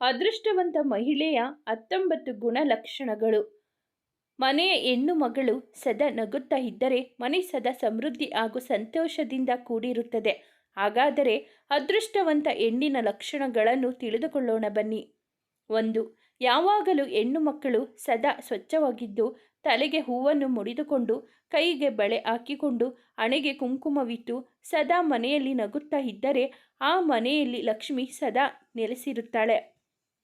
ಅದೃಷ್ಟವಂತ ಮಹಿಳೆಯ ಹತ್ತೊಂಬತ್ತು ಗುಣಲಕ್ಷಣಗಳು ಮನೆಯ ಹೆಣ್ಣು ಮಗಳು ಸದಾ ನಗುತ್ತಾ ಇದ್ದರೆ ಮನೆ ಸದಾ ಸಮೃದ್ಧಿ ಹಾಗೂ ಸಂತೋಷದಿಂದ ಕೂಡಿರುತ್ತದೆ. ಹಾಗಾದರೆ ಅದೃಷ್ಟವಂತ ಹೆಣ್ಣಿನ ಲಕ್ಷಣಗಳನ್ನು ತಿಳಿದುಕೊಳ್ಳೋಣ ಬನ್ನಿ. ಒಂದು, ಯಾವಾಗಲೂ ಹೆಣ್ಣು ಮಕ್ಕಳು ಸದಾ ಸ್ವಚ್ಛವಾಗಿದ್ದು, ತಲೆಗೆ ಹೂವನ್ನು ಮುಡಿದುಕೊಂಡು, ಕೈಗೆ ಬಳೆ ಹಾಕಿಕೊಂಡು, ಹಣೆಗೆ ಕುಂಕುಮವಿಟ್ಟು ಸದಾ ಮನೆಯಲ್ಲಿ ನಗುತ್ತಾ ಇದ್ದರೆ ಆ ಮನೆಯಲ್ಲಿ ಲಕ್ಷ್ಮಿ ಸದಾ ನೆಲೆಸಿರುತ್ತಾಳೆ.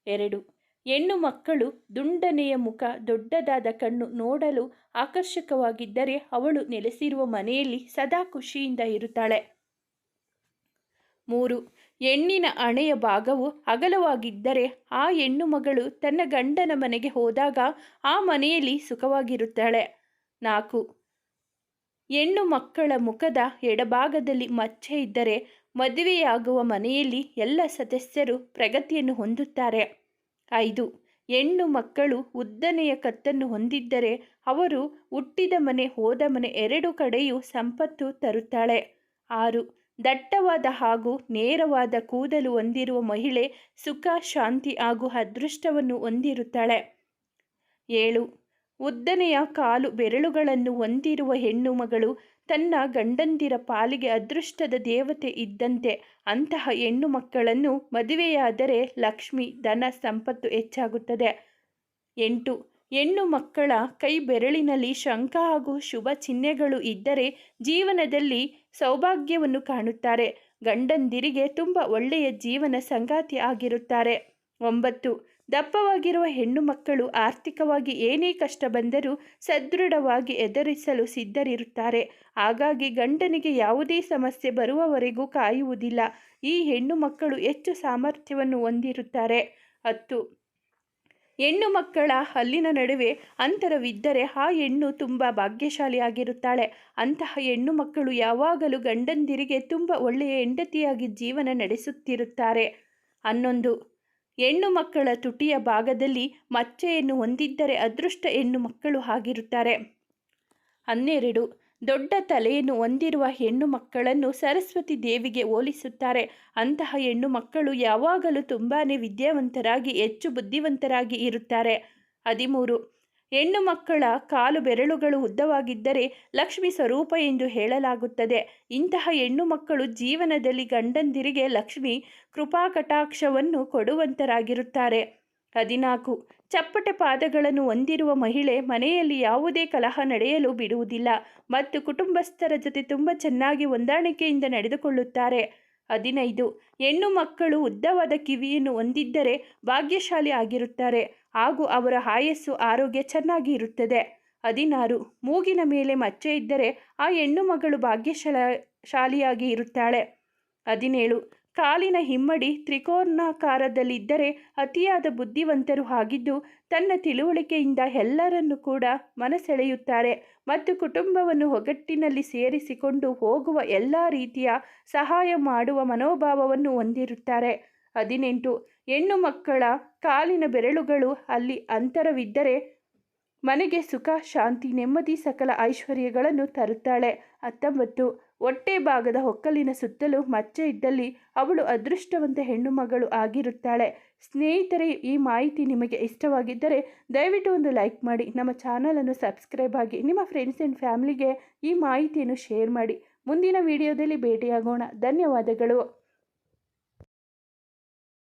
ಎರಡು. ಹೆಣ್ಣು ಮಕ್ಕಳು ದುಂಡನೆಯ ಮುಖ, ದೊಡ್ಡದಾದ ಕಣ್ಣು ನೋಡಲು ಆಕರ್ಷಕವಾಗಿದ್ದರೆ ಅವಳು ನೆಲೆಸಿರುವ ಮನೆಯಲ್ಲಿ ಸದಾ ಖುಷಿಯಿಂದ ಇರುತ್ತಾಳೆ. ಮೂರು. ಹೆಣ್ಣಿನ ಹಣೆಯ ಭಾಗವು ಅಗಲವಾಗಿದ್ದರೆ ಆ ಹೆಣ್ಣು ಮಗಳು ತನ್ನ ಗಂಡನ ಮನೆಗೆ ಹೋದಾಗ ಆ ಮನೆಯಲ್ಲಿ ಸುಖವಾಗಿರುತ್ತಾಳೆ. ನಾಲ್ಕು. ಹೆಣ್ಣು ಮಕ್ಕಳ ಮುಖದ ಎಡಭಾಗದಲ್ಲಿ ಮಚ್ಚೆ ಇದ್ದರೆ ಮದುವೆಯಾಗುವ ಮನೆಯಲ್ಲಿ ಎಲ್ಲ ಸದಸ್ಯರು ಪ್ರಗತಿಯನ್ನು ಹೊಂದುತ್ತಾರೆ. ಐದು, ಹೆಣ್ಣು ಮಕ್ಕಳು ಉದ್ದನೆಯ ಕತ್ತನ್ನು ಹೊಂದಿದ್ದರೆ ಅವರು ಹುಟ್ಟಿದ ಮನೆ ಹೋದ ಮನೆ ಎರಡು ಕಡೆಯೂ ಸಂಪತ್ತು ತರುತ್ತಾಳೆ. ಆರು, ದಟ್ಟವಾದ ಹಾಗೂ ನೇರವಾದ ಕೂದಲು ಹೊಂದಿರುವ ಮಹಿಳೆ ಸುಖ, ಶಾಂತಿ ಹಾಗೂ ಅದೃಷ್ಟವನ್ನು ಹೊಂದಿರುತ್ತಾಳೆ. ಏಳು ಉದ್ದನೆಯ ಕಾಲು ಬೆರಳುಗಳನ್ನು ಹೊಂದಿರುವ ಹೆಣ್ಣು ಮಗಳು ತನ್ನ ಗಂಡಂದಿರ ಪಾಲಿಗೆ ಅದೃಷ್ಟದ ದೇವತೆ ಇದ್ದಂತೆ ಅಂತಹ ಹೆಣ್ಣು ಮಕ್ಕಳನ್ನು ಮದುವೆಯಾದರೆ ಲಕ್ಷ್ಮಿ ಧನ ಸಂಪತ್ತು ಹೆಚ್ಚಾಗುತ್ತದೆ. ಎಂಟು, ಹೆಣ್ಣು ಮಕ್ಕಳ ಕೈ ಬೆರಳಿನಲ್ಲಿ ಶಂಖ ಹಾಗೂ ಶುಭ ಚಿಹ್ನೆಗಳು ಇದ್ದರೆ ಜೀವನದಲ್ಲಿ ಸೌಭಾಗ್ಯವನ್ನು ಕಾಣುತ್ತಾರೆ. ಗಂಡಂದಿರಿಗೆ ತುಂಬ ಒಳ್ಳೆಯ ಜೀವನ ಸಂಗಾತಿ ಆಗಿರುತ್ತಾರೆ. ಒಂಬತ್ತು ದಪ್ಪವಾಗಿರುವ ಹೆಣ್ಣು ಮಕ್ಕಳು ಆರ್ಥಿಕವಾಗಿ ಏನೇ ಕಷ್ಟ ಬಂದರೂ ಸದೃಢವಾಗಿ ಎದುರಿಸಲು ಸಿದ್ಧರಿರುತ್ತಾರೆ. ಹಾಗಾಗಿ ಗಂಡನಿಗೆ ಯಾವುದೇ ಸಮಸ್ಯೆ ಬರುವವರೆಗೂ ಕಾಯುವುದಿಲ್ಲ. ಈ ಹೆಣ್ಣು ಮಕ್ಕಳು ಹೆಚ್ಚು ಸಾಮರ್ಥ್ಯವನ್ನು ಹೊಂದಿರುತ್ತಾರೆ. ಹತ್ತು. ಹೆಣ್ಣು ಮಕ್ಕಳ ಹಲ್ಲಿನ ನಡುವೆ ಅಂತರವಿದ್ದರೆ ಆ ಹೆಣ್ಣು ತುಂಬ ಭಾಗ್ಯಶಾಲಿಯಾಗಿರುತ್ತಾಳೆ. ಅಂತಹ ಹೆಣ್ಣು ಮಕ್ಕಳು ಯಾವಾಗಲೂ ಗಂಡಂದಿರಿಗೆ ತುಂಬ ಒಳ್ಳೆಯ ಹೆಂಡತಿಯಾಗಿ ಜೀವನ ನಡೆಸುತ್ತಿರುತ್ತಾರೆ. ಹನ್ನೊಂದು. ಹೆಣ್ಣು ಮಕ್ಕಳ ತುಟಿಯ ಭಾಗದಲ್ಲಿ ಮಚ್ಚೆಯನ್ನು ಹೊಂದಿದ್ದರೆ ಅದೃಷ್ಟ ಹೆಣ್ಣು ಮಕ್ಕಳು ಆಗಿರುತ್ತಾರೆ. ಹನ್ನೆರಡು, ದೊಡ್ಡ ತಲೆಯನ್ನು ಹೊಂದಿರುವ ಹೆಣ್ಣು ಮಕ್ಕಳನ್ನು ಸರಸ್ವತಿ ದೇವಿಗೆ ಹೋಲಿಸುತ್ತಾರೆ. ಅಂತಹ ಹೆಣ್ಣು ಮಕ್ಕಳು ಯಾವಾಗಲೂ ತುಂಬಾ ವಿದ್ಯಾವಂತರಾಗಿ, ಹೆಚ್ಚು ಬುದ್ಧಿವಂತರಾಗಿ ಇರುತ್ತಾರೆ. ಹದಿಮೂರು ಹೆಣ್ಣು ಮಕ್ಕಳ ಕಾಲು ಬೆರಳುಗಳು ಉದ್ದವಾಗಿದ್ದರೆ ಲಕ್ಷ್ಮಿ ಸ್ವರೂಪ ಎಂದು ಹೇಳಲಾಗುತ್ತದೆ. ಇಂತಹ ಹೆಣ್ಣು ಮಕ್ಕಳು ಜೀವನದಲ್ಲಿ ಗಂಡಂದಿರಿಗೆ ಲಕ್ಷ್ಮಿ ಕೃಪಾ ಕಟಾಕ್ಷವನ್ನು ಕೊಡುವಂತರಾಗಿರುತ್ತಾರೆ. ಹದಿನಾಲ್ಕು. ಚಪ್ಪಟೆ ಪಾದಗಳನ್ನು ಹೊಂದಿರುವ ಮಹಿಳೆ ಮನೆಯಲ್ಲಿ ಯಾವುದೇ ಕಲಹ ನಡೆಯಲು ಬಿಡುವುದಿಲ್ಲ ಮತ್ತು ಕುಟುಂಬಸ್ಥರ ಜೊತೆ ತುಂಬ ಚೆನ್ನಾಗಿ ಹೊಂದಾಣಿಕೆಯಿಂದ ನಡೆದುಕೊಳ್ಳುತ್ತಾರೆ. ಹದಿನೈದು. ಹೆಣ್ಣು ಮಕ್ಕಳು ಉದ್ದವಾದ ಕಿವಿಯನ್ನು ಹೊಂದಿದ್ದರೆ ಭಾಗ್ಯಶಾಲಿ ಆಗಿರುತ್ತಾರೆ. ಹಾಗೂ ಅವರ ಆಯಸ್ಸು ಆರೋಗ್ಯ ಚೆನ್ನಾಗಿ ಇರುತ್ತದೆ. ಹದಿನಾರು. ಮೂಗಿನ ಮೇಲೆ ಮಚ್ಚೆ ಇದ್ದರೆ ಆ ಹೆಣ್ಣು ಮಗಳು ಭಾಗ್ಯಶಾಲ, ಶಾಲಿಯಾಗಿ ಇರುತ್ತಾಳೆ. ಹದಿನೇಳು. ಕಾಲಿನ ಹಿಮ್ಮಡಿ ತ್ರಿಕೋನಾಕಾರದಲ್ಲಿದ್ದರೆ ಅತಿಯಾದ ಬುದ್ಧಿವಂತರು ಆಗಿದ್ದು, ತನ್ನ ತಿಳುವಳಿಕೆಯಿಂದ ಎಲ್ಲರನ್ನು ಕೂಡ ಮನಸೆಳೆಯುತ್ತಾರೆ ಮತ್ತು ಕುಟುಂಬವನ್ನು ಒಗಟ್ಟಿನಲ್ಲಿ ಸೇರಿಸಿಕೊಂಡು ಹೋಗುವ ಎಲ್ಲ ರೀತಿಯ ಸಹಾಯ ಮಾಡುವ ಮನೋಭಾವವನ್ನು ಹೊಂದಿರುತ್ತಾರೆ. ಹದಿನೆಂಟು. ಹೆಣ್ಣು ಮಕ್ಕಳ ಕಾಲಿನ ಬೆರಳುಗಳು ಅಲ್ಲಿ ಅಂತರವಿದ್ದರೆ ಮನೆಗೆ ಸುಖ, ಶಾಂತಿ, ನೆಮ್ಮದಿ, ಸಕಲ ಐಶ್ವರ್ಯಗಳನ್ನು ತರುತ್ತಾಳೆ. ಹತ್ತೊಂಬತ್ತು. ಹೊಟ್ಟೆ ಭಾಗದ ಹೊಕ್ಕಲಿನ ಸುತ್ತಲೂ ಮಚ್ಚೆ ಇದ್ದಲ್ಲಿ ಅವಳು ಅದೃಷ್ಟವಂತ ಹೆಣ್ಣು ಮಗಳು ಆಗಿರುತ್ತಾಳೆ. ಸ್ನೇಹಿತರೆ, ಈ ಮಾಹಿತಿ ನಿಮಗೆ ಇಷ್ಟವಾಗಿದ್ದರೆ ದಯವಿಟ್ಟು ಒಂದು ಲೈಕ್ ಮಾಡಿ, ನಮ್ಮ ಚಾನಲನ್ನು ಸಬ್ಸ್ಕ್ರೈಬ್ ಆಗಿ, ನಿಮ್ಮ ಫ್ರೆಂಡ್ಸ್ ಆ್ಯಂಡ್ ಫ್ಯಾಮಿಲಿಗೆ ಈ ಮಾಹಿತಿಯನ್ನು ಶೇರ್ ಮಾಡಿ. ಮುಂದಿನ ವಿಡಿಯೋದಲ್ಲಿ ಭೇಟಿಯಾಗೋಣ. ಧನ್ಯವಾದಗಳು.